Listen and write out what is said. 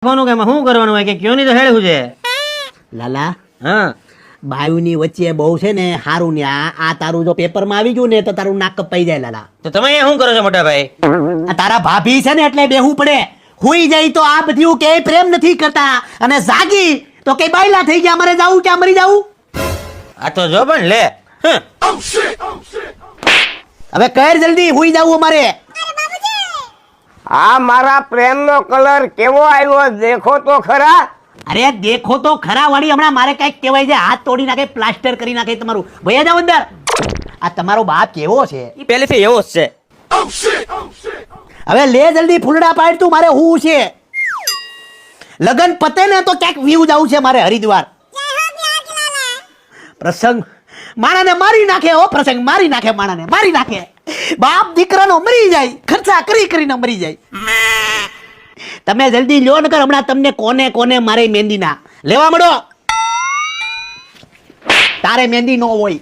કોનું કે શું કરવાનું હોય કે કયો નહીં તો હેડવું છે? લાલા હા. બાયુની વચ્ચે બહુ છે ને હારું ને આ આ તારું જો પેપરમાં આવી ગયું ને તો તારું નાક કપાઈ જાય લાલા. તો તમે અહીંયા શું કરો છો મોટા ભાઈ? આ તારા ભાભી છે ને એટલે બેહવું પડે. હુઈ જાય તો આ બધું કે પ્રેમ નથી કરતા. અને જાગી તો કે બાયલા થઈ ગયા મારે જાવું ક્યાં? મરી જાવું? આ તો જો પણ લે. હવે કર જલ્દી હુઈ જાવું અમારે. આ મારા પ્રેમનો કલર કેવો આવ્યો દેખો તો ખરા? અરે દેખો તો ખરા વાળી. હમણાં મારે કંઈક કહેવાય છે હાથ તોડી નાખે પ્લાસ્ટર કરી નાખે તમારું. ભૈયા જાવ અંદર આ તમારો બાપ કેવો છે? એ પહેલેથી એવો જ છે. હવે લે જલ્દી ફૂલડા પાડ તું મારે હું છે? લગન પતે ને તો ક્યાંક વ્યૂ જવું છે મારે હરિદ્વાર. પ્રસંગ માણાને મારી નાખે ઓ પ્રસંગ મારી નાખે માણાને મારી નાખે. બાપ દીકરાનો મરી જાય, ખર્ચા કરી કરીને મરી જાય. તમે જલ્દી લ્યો, નકર હમણાં તમને કોને કોને મારે મહેંદીના. લેવા મળો. તારે મહેંદી નો હોય.